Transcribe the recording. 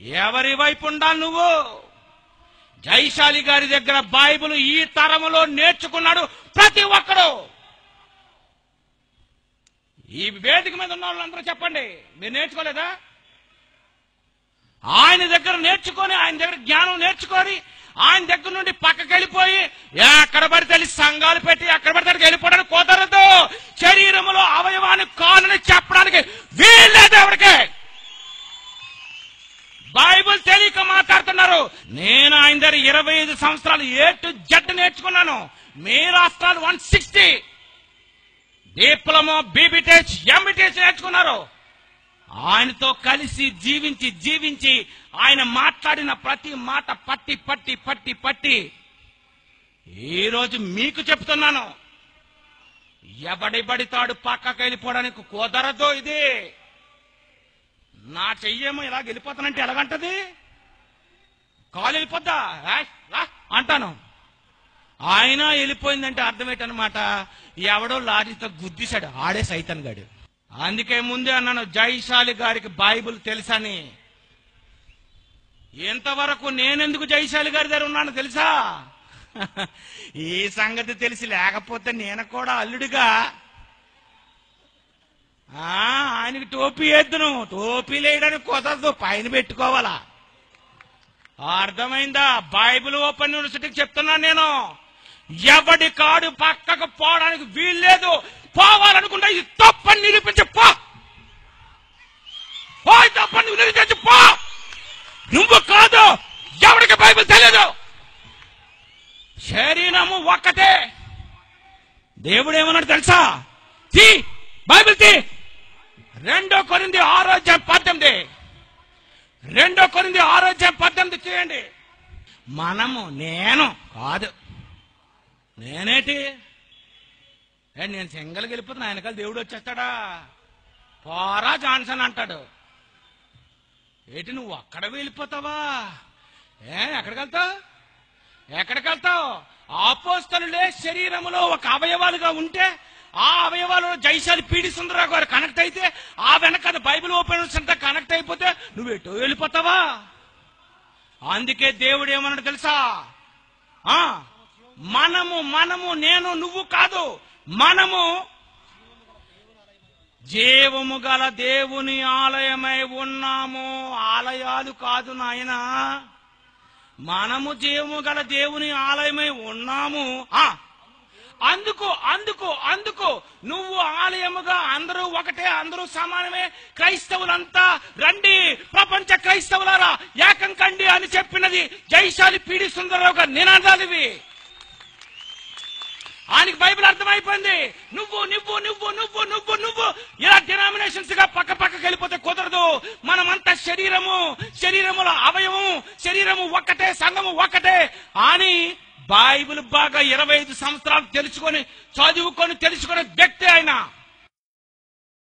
ఎవరి వైపు ఉండాలి నువ్వు? జైశాలి గారి దగ్గర బైబిల్ ఈ తరములో నేర్చుకున్నాడు ప్రతి ఒక్కడు. ఈ వేదిక మీద ఉన్న వాళ్ళందరూ చెప్పండి మీరు నేర్చుకోలేదా? ఆయన దగ్గర నేర్చుకొని ఆయన దగ్గర జ్ఞానం నేర్చుకొని ఆయన దగ్గర నుండి పక్కకి వెళ్ళిపోయి ఎక్కడ పడితే సంఘాలు పెట్టి ఎక్కడ పడితే వెళ్ళిపోవడానికి కుదరదు. శరీరములో అవయవాన్ని కానని చెప్పడానికి వీల్లేదు ఎవరికి. బైబుల్ తెలియక మాట్లాడుతున్నారు. నేను ఆయన దగ్గర ఇరవై ఐదు సంవత్సరాలు ఏ టు జడ్ నేర్చుకున్నాను. మీ రాష్ట్రాలు one sixty. Diploma B B Tech M B Tech నేర్చుకున్నారు. ఆయనతో కలిసి జీవించి జీవించి ఆయన మాట్లాడిన ప్రతి మాట పట్టి పట్టి పట్టి పట్టి ఈరోజు మీకు చెప్తున్నాను. ఎవడి పడితాడు పక్కకి వెళ్ళిపోవడానికి కుదరదు ఇది. నా చెయ్యేమో ఇలా వెళ్ళిపోతానంటే ఎలాగంటది? కాలు వెళ్ళిపోద్దా? అంటాను. ఆయన వెళ్ళిపోయిందంటే అర్థమేటనమాట ఎవడో లారీతో గుద్దిశాడు ఆడే సైతన్ గాడు. అందుకే ముందే అన్నాను జైశాలి గారికి బైబిల్ తెలుసని. ఇంతవరకు నేనెందుకు జైశాలి గారి దగ్గర ఉన్నాను తెలుసా? ఈ సంగతి తెలిసి లేకపోతే నేను కూడా అల్లుడిగా ఆయనకి టోపీ వేద్దును. టోపీ లేయడానికి కుదరదు పైన పెట్టుకోవాలా. అర్థమైందా? బైబిల్ ఓపెన్ యూనివర్సిటీకి చెప్తున్నాను నేను. ఎవడి కాడు పక్కకు పోవడానికి వీల్లేదు పోవాలనుకుంటే ఈ తప్పని నిరూపించి పో. తప్పని నిరూపించి పో. నువ్వు కాదు. ఎవరికి బైబిల్ తెలియదు శరీరము ఒక్కటే. దేవుడు ఏమన్నాడు తెలుసా? బైబిల్ తీ రెండో కొరింది ఆరోగ్యం పద్దెనిమిది. రెండో కొరింది ఆరోగ్యం పద్దెనిమిది చేయండి. మనము నేను కాదు. నేనేటి? ఏ, నేను సింగల్ వెళ్ళిపోతున్నా వెనకాల దేవుడు వచ్చేస్తాడా? పోరా జాన్సన్ అంటాడు. ఏంటి నువ్వు అక్కడ వెళ్ళిపోతావా? ఏ ఎక్కడికి వెళ్తావు? ఎక్కడికి వెళ్తావు? ఆపోస్తలులే శరీరములో ఒక అవయవాలుగా ఉంటే ఆ అవయవాలు జైశాలి పీడి సుందరరావు గారు కనెక్ట్ అయితే ఆ వెనక అది బైబిల్ ఓపెన్ సెంటర్ కనెక్ట్ అయిపోతే నువ్వు ఎటో వెళ్ళిపోతావా? అందుకే దేవుడు ఏమన్నాడు తెలుసా? ఆ? మనము మనము నేను నువ్వు కాదు. మనము జీవము గల దేవుని ఆలయమై ఉన్నాము. ఆలయాలు కాదు నాయనా. మనము జీవము గల దేవుని ఆలయమై ఉన్నాము. ఆ? అందుకు అందుకు అందుకు. నువ్వు ఆలయముగా అందరూ ఒకటే అందరూ సమానమే. క్రైస్తవులంతా రండి ప్రపంచ క్రైస్తవులారా ఏకం కండి అని చెప్పినది జైశాలి పీడి సుందరరావు గారి. నినాదాలు ఇవి. ఆయనకి బైబిల్ అర్థమైపోయింది. నువ్వు నువ్వు నువ్వు నువ్వు నువ్వు నువ్వు. ఇలా డినామినేషన్స్గా పక్క పక్కకి వెళ్ళిపోతే కుదరదు. మనమంతా శరీరము శరీరముల అవయవము శరీరము ఒక్కటే సంఘము ఒక్కటే. అని బైబిల్ బాగా ఇరవై ఐదు సంవత్సరాలు తెలుసుకొని చదువుకొని తెలుసుకునే వ్యక్తి ఆయన.